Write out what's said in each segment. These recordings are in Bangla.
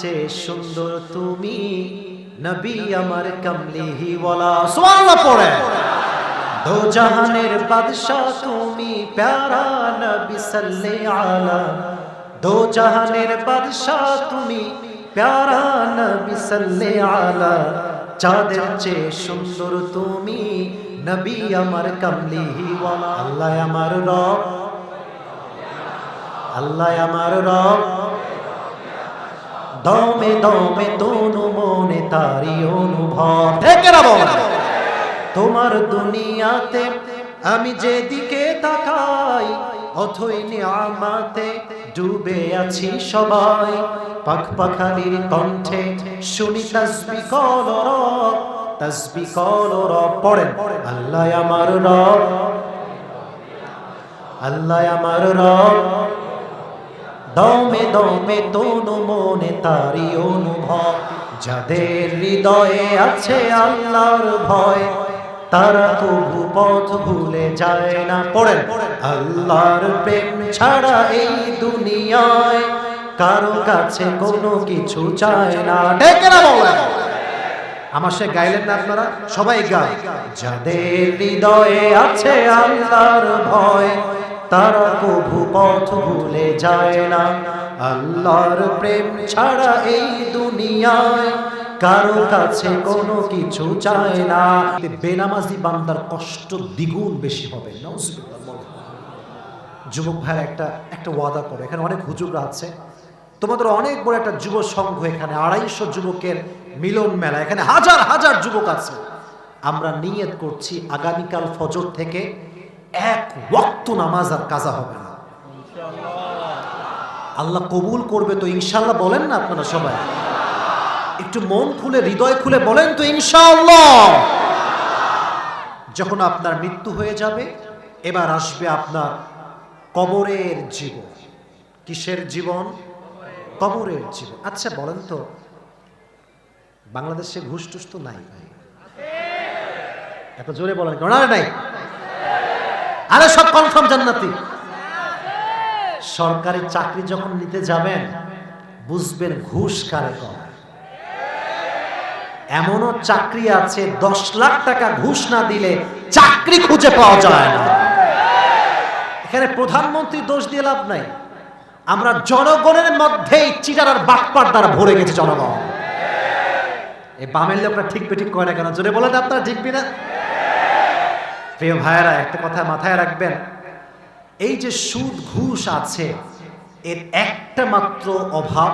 চেয়ে সুন্দর তুমি। নবী আমার কামলিহি ওয়ালা সুবহানাল্লাহ পড়ে দো জাহানের বাদশাহ তুমি, প্যারা নবী সাল্লে আলা দো জাহানের বাদশাহ তুমি, প্যারা নবী সাল্লে আলা চাঁদের চেয়ে সুন্দর তুমি, নবী আমার কামলিহি ওয়ালা আল্লাহ আমার রব। আল্লাহ আমার রব। দমে দমে দোনো মনে তারি অনুভব। তোমার দুনিয়াতে আমি যেদিকে তাকাই অথই নিয়ামাতে ডুবে আছি সবাই। পাখ পাখালির কণ্ঠে শুনি তসবি কল রব তসবি কল রব। পড়েন আল্লাহ আমার রব আল্লাহ আমার রব। দমে দমে তনু মনে তারি অনুভব। যাদের হৃদয়ে আছে আল্লাহর ভয়, তারা তবু পথ ভুলে যায় না। পড়েন, আল্লাহর প্রেম ছাড়া এই দুনিয়ায় কারও কাছে কোনো কিছু চায় না। ডেকে না আমার সে গাইলেন না আপনারা? সবাই গায় যাদের হৃদয়ে আছে আল্লাহর ভয় তারা কভু পথ ভুলে যায় না। আল্লাহর প্রেম ছাড়া এই দুনিয়ায় কারও কাছে কোনো কিছু চায় না। বেনামাজি বান্দার কষ্ট দ্বিগুণ বেশি হবে যুবক ভাইয়ের একটা একটা ওয়াদা করে। এখানে অনেক হুজুররা আছে। তোমাদের অনেক বড় একটা যুব সংঘ এখানে, আড়াইশো যুবকের মিলন মেলা। এখানে হাজার হাজার যুবক আছে। আমরা নিয়ত করছি আগামীকাল ফজর থেকে এক নামাজ আর কাজা হবে না। আল্লাহ কবুল করবে তো ইনশাল্লাহ বলেন না আপনারা সবাই। একটু মন খুলে, হৃদয় খুলে বলেন তো ইনশাল্লাহ যখন আপনার মৃত্যু হয়ে যাবে, এবার আসবে আপনার কবরের জীবন। কিসের জীবন? কবরের জীবন। আচ্ছা বলেন তো, বাংলাদেশে ঘুষ টুস তো নাই। এত জোরে বলেন নাই। আরে সব কনফার্ম, জান্নাতি। সরকারি চাকরি যখন নিতে যাবেন, বুঝবেন ঘুষ কারে কয় এমনও চাকরি আছে, দশ লাখ টাকা ঘুষ না দিলে চাকরি খুঁজে পাওয়া যায় না। এখানে প্রধানমন্ত্রী দোষ দিয়ে লাভ নাই। আমরা জনগণের মধ্যেই চিটার আর বাটপার দ্বারা ভরে গেছে জনগণ। এই বামের লোকরা ঠিক বেঠিক করে না কেন? জোরে বলেন আপনারা, ঠিক না প্রিয় ভাইয়েরা, একটা কথা মাথায় রাখবেন। এই যে সুদ, ঘুষ আছে, এর একটা মাত্র অভাব,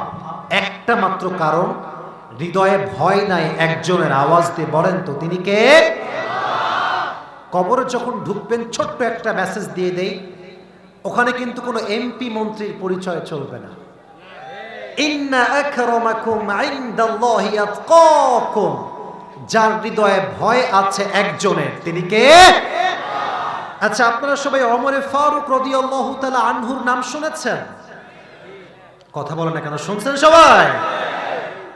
একটা মাত্র কারণ, হৃদয়ে ভয় নাই একজনের আওয়াজ দিয়ে বলেন তো, তিনি কে? কবরে যখন ঢুকবেন, ছোট্ট একটা মেসেজ দিয়ে দেই, ওখানে কিন্তু কোনো এমপি মন্ত্রীর পরিচয় চলবে না। ইন্না আকরামাকুম ইনদাল্লাহি আতকাকুম। যার হৃদয়ে ভয় আছে একজনের, তিনি কে? আচ্ছা আপনারা সবাই অমরে ফারুক রাদিয়াল্লাহু তাআলা আনহুর নাম শুনেছেন? কথা বলেন না কেন, শুনছেন সবাই?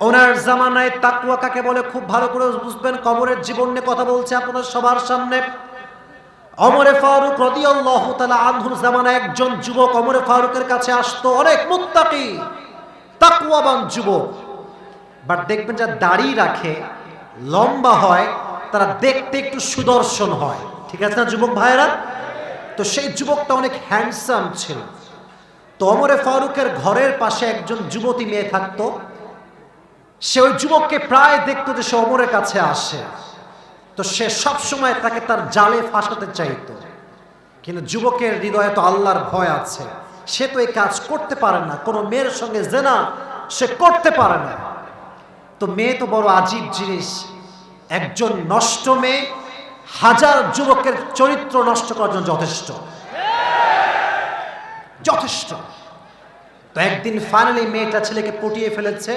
ওনার জামানায় তাকুয়া কাকে বলে খুব ভালো করে বুঝবেন, কবরের জীবন নিয়ে কথা বলছে আপনাদের সবার সামনে। অমরে ফারুক রাদিয়াল্লাহু তাআলা আনহুর জামানায় একজন যুবক অমরে ফারুকের কাছে আসতো, অনেক মুত্তাকি তাকুয়াবান যুবক। বাট দেখবেন যা দাড়ি রাখে লম্বা হয়, তারা দেখতে একটু সুদর্শন হয়। ঠিক আছে না, যুবক ভাইয়েরা? তো সেই যুবকটা অনেক হ্যান্ডসাম ছিল। তো অমরে ফারুকের ঘরের পাশে একজন যুবতী মেয়ে থাকতো। সে ওই যুবককে প্রায় দেখতো যে সে অমরের কাছে আসে। তো সে সব সময় তাকে তার জালে ফাঁসাতে চাইতো। কিন্তু যুবকের হৃদয়ে তো আল্লাহর ভয় আছে। সে তো এই কাজ করতে পারে না। কোনো মেয়ের সঙ্গে জেনা সে করতে পারে না। তো মেয়ে তো বড় আজীব জিনিস। একজন নষ্ট মেয়ে হাজার যুবকের চরিত্র নষ্ট করার জন্য যথেষ্ট। যথেষ্ট। তো একদিন ফাইনালি মেয়েটা ছেলেকে পটিয়ে ফেলেছে,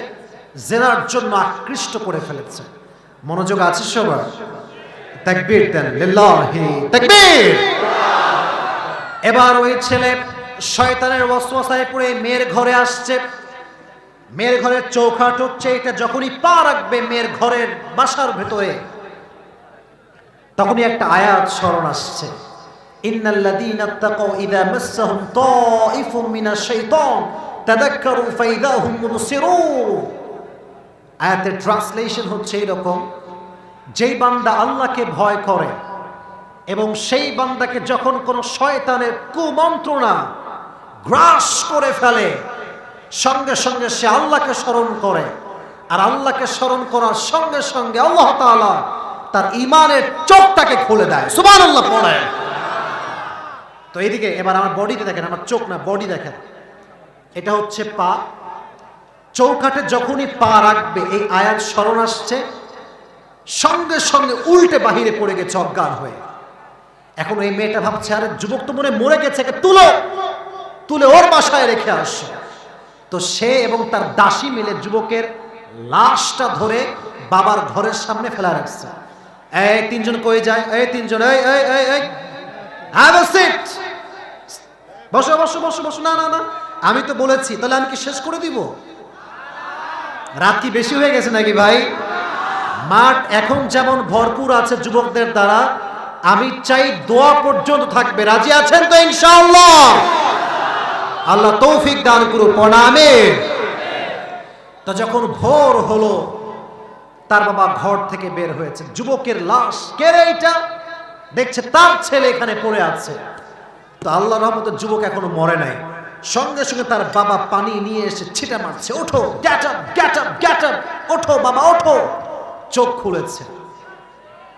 জেনার জন্য আকৃষ্ট করে ফেলেছে। মনোযোগ আছে সবার? তাকবীর দেন এবার ওই ছেলে শয়তানের ওয়াসওয়াসায় পড়ে মেয়ের ঘরে আসছে। মেয়ের ঘরের চৌখাট হচ্ছে, এটা যখনই পা রাখবে মেয়ের ঘরের বাসার ভেতরে, তখনই একটা আয়াত স্মরণ আসছে। ট্রান্সলেশন হচ্ছে এরকম, যেই বান্দা আল্লাহকে ভয় করে এবং সেই বান্দাকে যখন কোনো শয়তানের কুমন্ত্রণা গ্রাস করে ফেলে সঙ্গে সঙ্গে সে আল্লাহকে স্মরণ করে। আর আল্লাহকে স্মরণ করার সঙ্গে সঙ্গে আল্লাহ তাআলা তার ইমানের চোখটাকে খুলে দেয়। সুবান আল্লাহ পড়ে তো এইদিকে এবার আমার বডিতে দেখেন, আমার চোখ না, বডি দেখেন। এটা হচ্ছে পা। চৌকাঠে যখনই পা রাখবে, এই আয়াত স্মরণ আসছে, সঙ্গে সঙ্গে উল্টে বাহিরে পড়ে গেছে অজ্ঞান হয়ে। এখন এই মেয়েটা ভাবছে, আরে, যুবক তো মনে মরে গেছে তুলো। তুলে ওর বাসায় রেখে আসো। তো সে এবং তার দাসী মিলে যুবকের লাশটা ধরে বাবার ঘরের সামনে ফেলা রাখছে। এই তিনজন কয়ে যায়? এই তিনজন, এই এই বসো বসো বসো বসো। না না না। আমি তো বলেছি, তাহলে আমি কি শেষ করে দিব? রাত কি বেশি হয়ে গেছে নাকি ভাই? মাঠ এখন যেমন ভরপুর আছে যুবকদের দ্বারা, আমি চাই দোয়া পর্যন্ত থাকবে। রাজি আছেন তো ইনশাআল্লাহ? আল্লাহ তৌফিক দান করু প্রণামে তো যখন ভোর হলো, তার বাবা ঘর থেকে বের হয়েছে। যুবকের লাশ, কে রে এটা? দেখছে তার ছেলে এখানে পড়ে আছে। তো আল্লাহ রহমতের যুবক এখনও মরে নাই। সঙ্গে সঙ্গে তার বাবা পানি নিয়ে এসে ছিটা মারছে, ওঠো get up get up get up ওঠো বাবা, ওঠো। চোখ খুলেছে।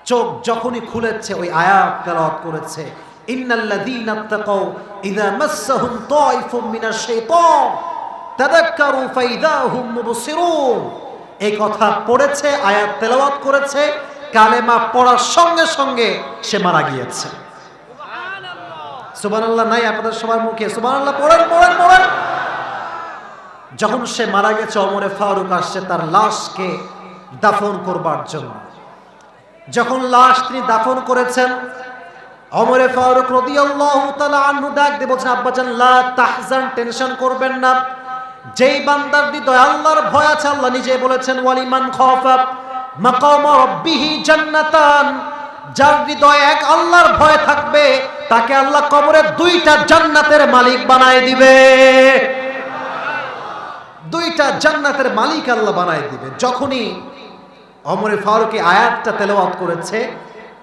চোখ যখনই খুলেছে, ওই আয়াত তেলাওয়াত করেছে। ইন্নাল্লাযীনা তাকাও মাসসাহুম তাইফুম মিনাশ শাইতান তাযাক্কারু ফাইদা হুম মুবসিরুন। এই কথা পড়েছে আয়াত তেলাওয়াত করেছে কালেমা পড়ার সঙ্গে সঙ্গে সে মারা গিয়েছে। সুবহানাল্লাহ। নাই আপনাদের সবার মুখে। সুবহানাল্লাহ পড়েন পড়েন পড়েন। যখন সে মারা গেছে অমরে ফারুক আসছে তার লাশকে দাফন করবার জন্য। যখন লাশ তিনি দাফন করেছেন অমরে ফারুক রাদিয়াল্লাহু তাআলা আনহু ডাক দিয়ে বলছেন আব্বাজান লা তাহজান, টেনশন করবেন না। যেই বান্দার হৃদয় আল্লাহর ভয় আছে, আল্লাহ নিজে বলেছেন, ওয়ালিমান খাফা মাকাম রাব্বিহি জান্নাতান। যার হৃদয়ে এক আল্লাহর ভয় থাকবে, তাকে আল্লাহ কবরে দুইটা জান্নাতের মালিক বানায় দিবে। দুইটা জান্নাতের মালিক আল্লাহ বানায় দিবে। যখনই অমরে ফারুকি আয়াতটা তেলাওয়াত করেছে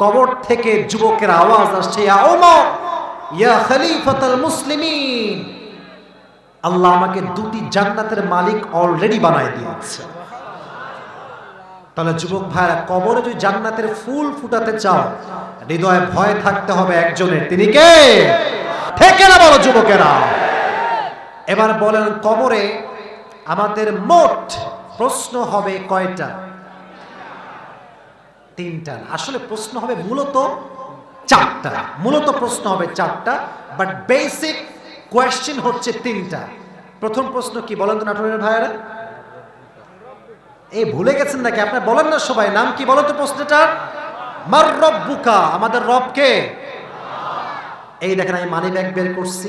কবর থেকে যুবকের আওয়াজ আসছে, ইয়া খলিফাতুল মুসলিমিন। আল্লাহ আমাকে দুটি জান্নাতের মালিক অলরেডি বানায় দিয়েছে। তাহলে যুবক ভাইরা কবরে যদি জান্নাতের ফুল ফুটাতে চাও, হৃদয়ে ভয় থাকতে হবে একজনের। তিনি কে? থেকে না বলো যুবকেরা। এবার বলেন, কবরে আমাদের মোট প্রশ্ন হবে কয়টা? তিনটা। আসলে প্রশ্ন হবে মূলত চারটা। মূলত প্রশ্ন হবে চারটা বাট বেসিক কোয়েশ্চেন হচ্ছে তিনটা। প্রথম প্রশ্ন কি বলেন তো নাটোরের ভাইয়েরা? এই ভুলে গেছেন নাকি? আপনার বলেন না সবাই, নাম কি বলো তো প্রশ্নটার মার রব্বুকা, আমাদের রবকে। এই দেখেন, আমি মানি ব্যাগ বের করছি।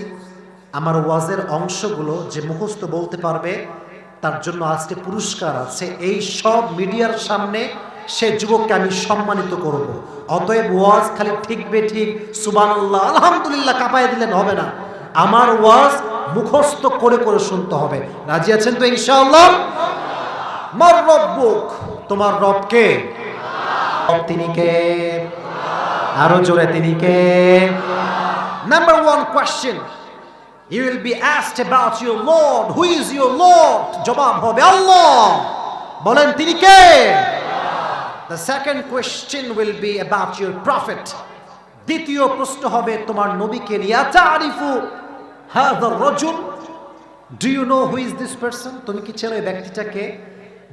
আমার ওয়াজের অংশগুলো যে মুখস্থ বলতে পারবে, তার জন্য আজকে পুরস্কার আছে। এই সব মিডিয়ার সামনে সে যুবককে আমি সম্মানিত করব। অতএব ওয়াজ খালি ঠিক বে ঠিক সুবানুল্লাহ আলহামদুলিল্লাহ কাপায় দিলেন হবে না। আমার ওয়াজ মুখস্থ করে করে শুনতে হবে। রাজি আছেন তো ইনশাআল্লাহ? মার রব্বুক তোমার রবকে তিনি কে? আরও জোরে তিনি কে? Number one question will be asked about your Lord. Who is your Lord? জবাব হবে আল্লাহ। বলেন তিনি কে? The second question will be about your prophet. দ্বিতীয় প্রশ্ন হবে তোমার নবীকে নিয়ে, তারিফু হাদা রজুল? Do you know who is this person তুমি কি চেনো এই ব্যক্তিটাকে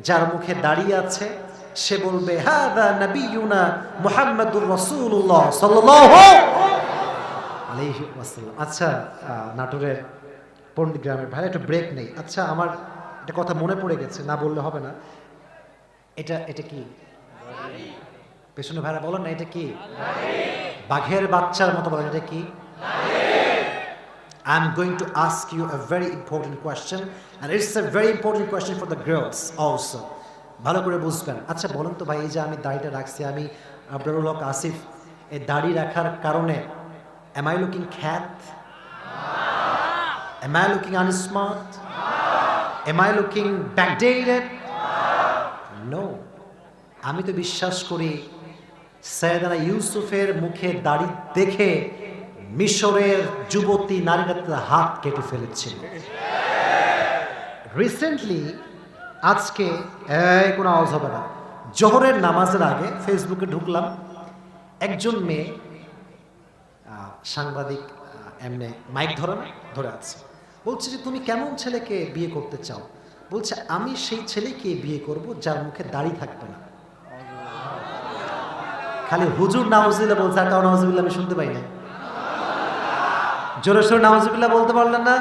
যার মুখে দাঁড়িয়ে আছে? সে বলবে হাদা নবিয়ুনা মুহাম্মাদুর রাসূলুল্লাহ সাল্লাল্লাহু আলাইহি ওয়াসাল্লাম। আচ্ছা নাটোরের পণ্ডিত গ্রামের ভাই, একটা ব্রেক নেই। আচ্ছা আমার একটা কথা মনে পড়ে গেছে, না বললে হবে না। এটা এটা কি? পেছনে ভাইরা বলেন না এটা কি বাঘের বাচ্চার মতো বলেন এটা কি I'm going to ask you a very important question and it's a very important question for the girls also ভালো করে বুঝবেন আচ্ছা বলুন তো ভাই এই যে আমি দাড়িটা রাখছি আমি আবরারুল হক আসিফ এই দাড়ি রাখার কারণে am I looking cat am I looking unsmart am I looking backdated no আমি তো বিশ্বাস করি সৈয়দানা ইউসুফের মুখে দাড়ি দেখে মিশরের যুবতী নারীরা হাত কেটে ফেলেছিল রিসেন্টলি আজকে কোনো আওয়াজ হবে না। জহরের নামাজের আগে ফেসবুকে ঢুকলাম। একজন মেয়ে সাংবাদিক এমনি মাইক ধরে ধরে আছে। বলছে যে, তুমি কেমন ছেলেকে বিয়ে করতে চাও? বলছে, আমি সেই ছেলেকে বিয়ে করব যার মুখে দাড়ি থাকবে না। খালি হুজুর নাউজুবিল্লাহ বলছে, আর কারও নাউজুবিল্লাহ আমি শুনতে পাই না। জোরে সোরে নাউজুবিল্লাহ বলতে পারলেন না?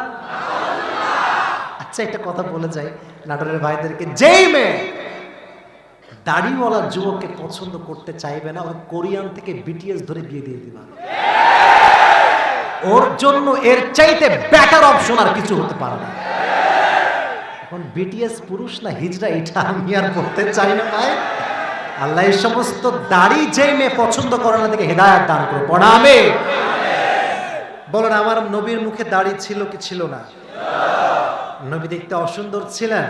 আচ্ছা একটা কথা বলে যাই, নাটোরের ভাইদেরকে। যেই মেয়ে দাড়িওয়ালা যুবককে পছন্দ করতে চাইবে না ওর কোরিয়ান থেকে বিটিএস ধরে বিয়ে দিয়ে দিবা। ওর জন্য এর চাইতে বেটার অপশন আর কিছু হতে পারে না। এখন বিটিএস পুরুষ না হিজড়া, এটা আমি আর করতে চাই না, ভাই। আল্লাহ এই সমস্ত দাড়ি যেই মেয়ে পছন্দ করে না দেখে হেদায়ত দান করো। পড়াবে বলেন আমার নবীর মুখে দাড়ি ছিল কি ছিল না? নবী দেখতে অসুন্দর ছিলেন।